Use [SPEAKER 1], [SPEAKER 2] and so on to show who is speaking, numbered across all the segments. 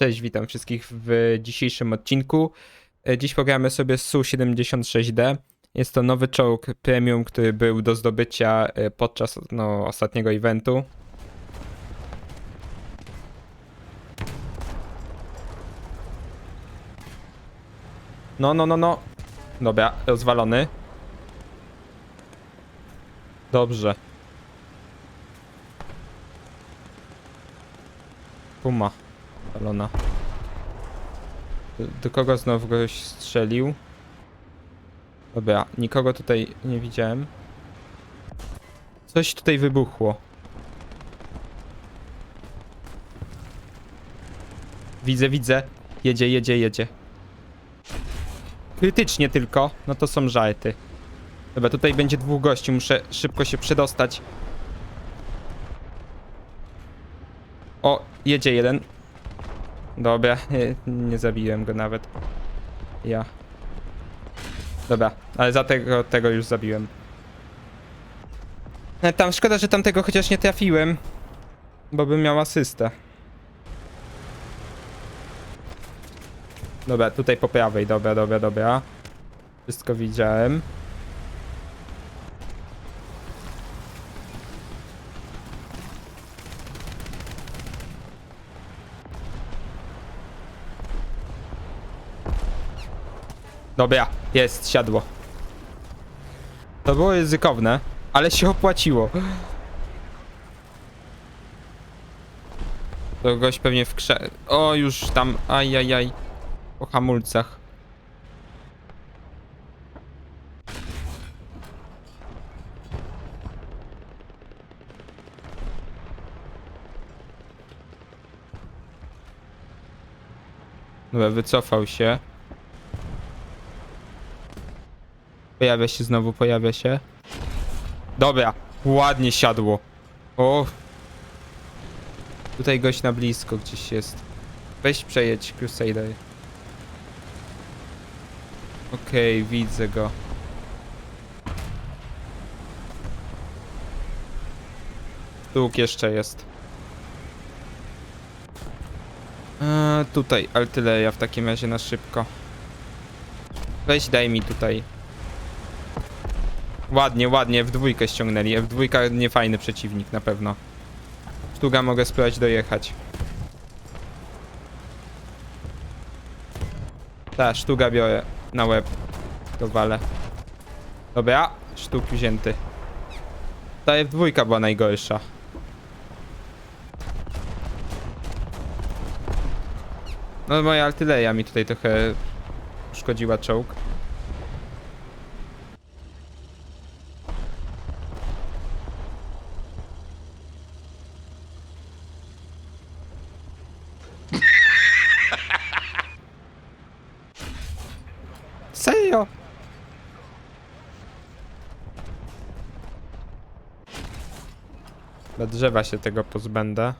[SPEAKER 1] Cześć, witam wszystkich w dzisiejszym odcinku. E, Dziś pogramy sobie z Su-76D. Jest to nowy czołg premium, który był do zdobycia e, podczas no, ostatniego eventu. No, no, no, no. Dobra, rozwalony. Dobrze. Puma. Balona. Do, kogo znowu goś strzelił? Dobra, nikogo tutaj nie widziałem. Coś tutaj wybuchło. Widzę, widzę. Jedzie, jedzie, jedzie. Krytycznie tylko. No to są żarty. Dobra, tutaj będzie dwóch gości. Muszę szybko się przedostać. O, jedzie jeden. Dobra, nie, zabiłem go nawet. Ja. Dobra, ale za tego, tego już zabiłem. E, Tam szkoda, że tamtego chociaż nie trafiłem. Bo bym miał asystę. Dobra, tutaj po prawej, dobra, dobra, dobra. Wszystko widziałem. Dobra, jest, siadło. To było ryzykowne, ale się opłaciło. To gość pewnie w krze... O, już tam, ajajaj. Po hamulcach. Dobra, wycofał się. Pojawia się znowu, pojawia się. Dobra, ładnie siadło. O. Tutaj gość na blisko gdzieś jest. Weź przejedź Crusader. Okej, widzę go. Dług jeszcze jest. Eee, tutaj artyleria w takim razie na szybko. Weź daj mi tutaj. Ładnie, ładnie, w dwójkę ściągnęli. W dwójka niefajny przeciwnik na pewno. Sztuga mogę spróbować dojechać. Ta, sztuga biorę na łeb. To walę. Dobra, sztuk wzięty. Ta F2 była najgorsza. No moja artyleria mi tutaj trochę uszkodziła czołg. Serio? Dla drzewa się tego pozbędę.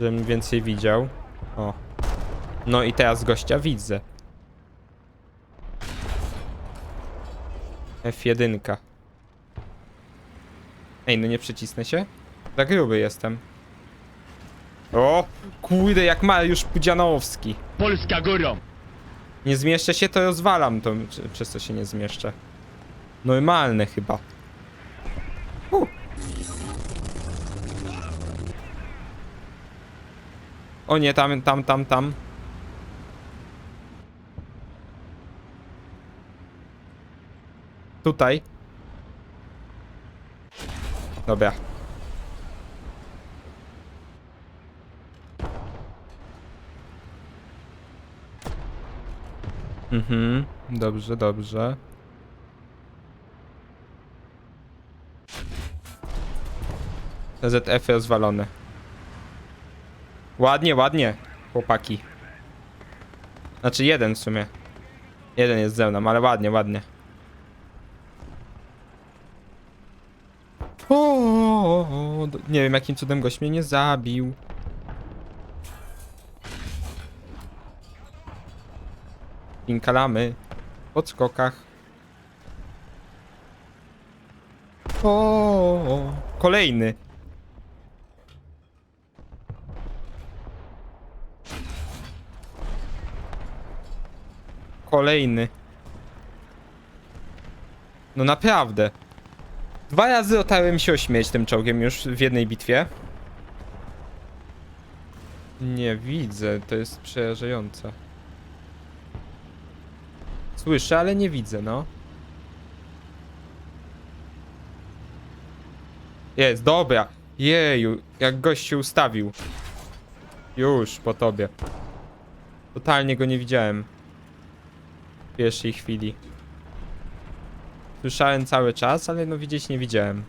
[SPEAKER 1] Żebym więcej widział. O. No i teraz gościa widzę. F1. Ej, no nie przycisnę się? Za gruby jestem. O! Kurde, jak Mariusz Pudzianowski.
[SPEAKER 2] Polska górą!
[SPEAKER 1] Nie zmieszczę się, to rozwalam to, przez co się nie zmieszczę. Normalne chyba. U. O nie, tam, tam, tam, tam. Tutaj. Dobra. Mhm, dobrze, dobrze. ZF rozwalony. Ładnie, ładnie, chłopaki. Znaczy jeden w sumie. Jeden jest ze mną, ale ładnie, ładnie. O, o, o, nie wiem jakim cudem gość mnie nie zabił. pinkalamy, podskokach. O, kolejny. Kolejny. No naprawdę. Dwa razy otarłem się o tym czołgiem już w jednej bitwie. Nie widzę, to jest przerażające. Słyszę, ale nie widzę, no. Jest, dobra. Jeju, jak gość się ustawił. Już, po tobie. Totalnie go nie widziałem. W pierwszej chwili. Słyszałem cały czas, ale no widzieć nie widziałem.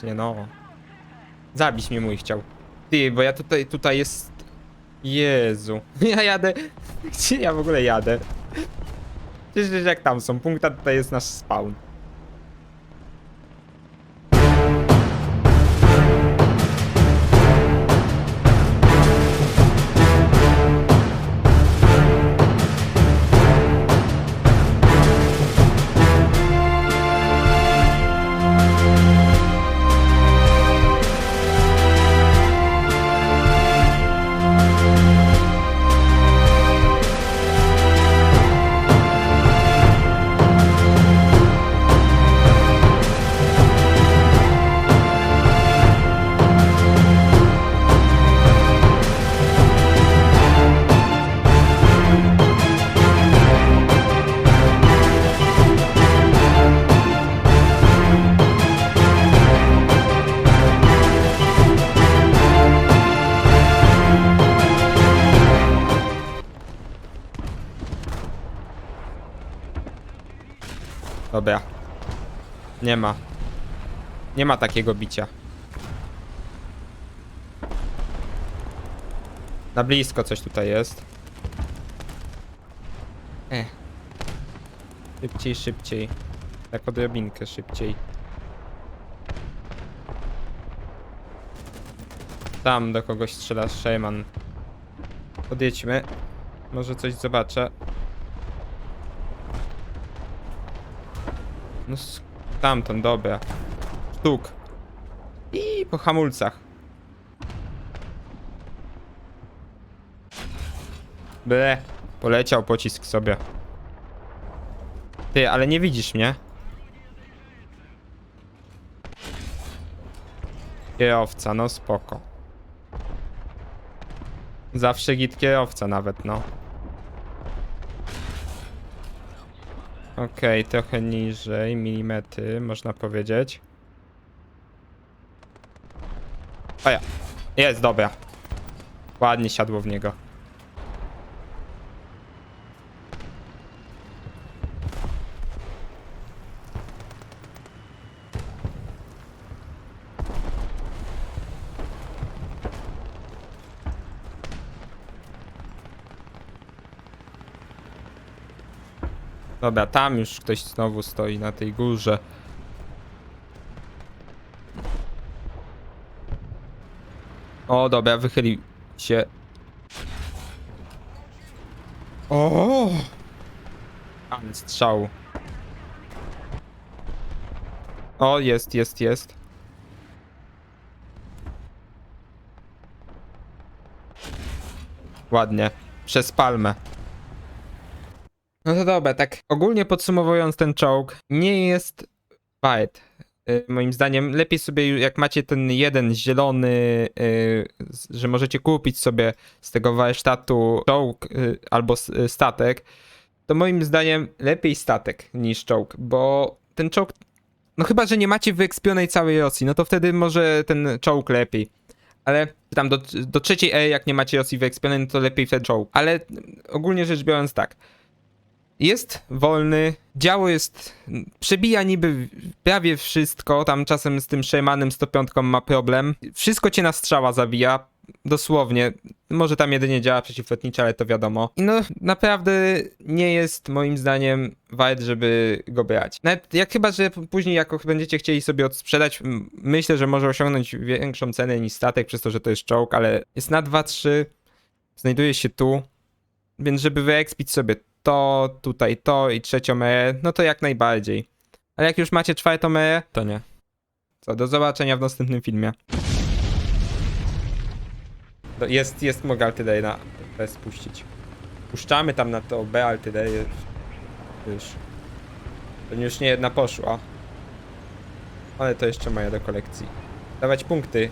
[SPEAKER 1] Właśnie, no. Zabić mnie mój chciał. Ty, bo ja tutaj, tutaj jest... Jezu. Ja jadę... Gdzie ja w ogóle jadę? Przecież jak tam są punkta, tutaj jest nasz spawn. Dobra. Nie ma. Nie ma takiego bicia. Na blisko coś tutaj jest. E. Szybciej, szybciej. Tak odrobinkę szybciej. Tam do kogoś strzela Shayman. Podjedźmy. Może coś zobaczę. No tamten, dobra. Sztuk. I po hamulcach. Ble. Poleciał pocisk sobie. Ty, ale nie widzisz mnie. Kierowca, no spoko. Zawsze git kierowca nawet, no. Okej, trochę niżej, milimetry, można powiedzieć. A ja. Jest, dobra. Ładnie siadło w niego. Dobra, tam już ktoś znowu stoi na tej górze. O, dobra, wychylił się. O! Ale strzał. O, jest, jest, jest. Ładnie. Przez palmę. No to dobra, tak ogólnie podsumowując ten czołg, nie jest fight. Y, Moim zdaniem lepiej sobie, jak macie ten jeden zielony, y, że możecie kupić sobie z tego warsztatu czołg y, albo statek, to moim zdaniem lepiej statek niż czołg, bo ten czołg, no chyba, że nie macie wyekspionej całej Rosji, no to wtedy może ten czołg lepiej. Ale tam do, do trzeciej E, jak nie macie Rosji wyekspionej, no to lepiej wtedy czołg. Ale ogólnie rzecz biorąc tak, jest wolny, działo jest, przebija niby prawie wszystko, tam czasem z tym Shermanem 105 ma problem. Wszystko cię na strzała zabija, dosłownie. Może tam jedynie działa przeciwlotnicze, ale to wiadomo. I no, naprawdę nie jest moim zdaniem wart, żeby go brać. Nawet jak chyba, że później jako będziecie chcieli sobie odsprzedać, myślę, że może osiągnąć większą cenę niż statek, przez to, że to jest czołg, ale jest na 2-3, znajduje się tu, więc żeby wyekspić sobie to, tutaj to i trzecią E, no to jak najbardziej. Ale jak już macie czwartą meję, to nie. Co, do zobaczenia w następnym filmie. Jest, jest mogę Altydej na B spuścić. Puszczamy tam na to B Altydej. Już. To już nie jedna poszła. Ale to jeszcze moja do kolekcji. Dawać punkty.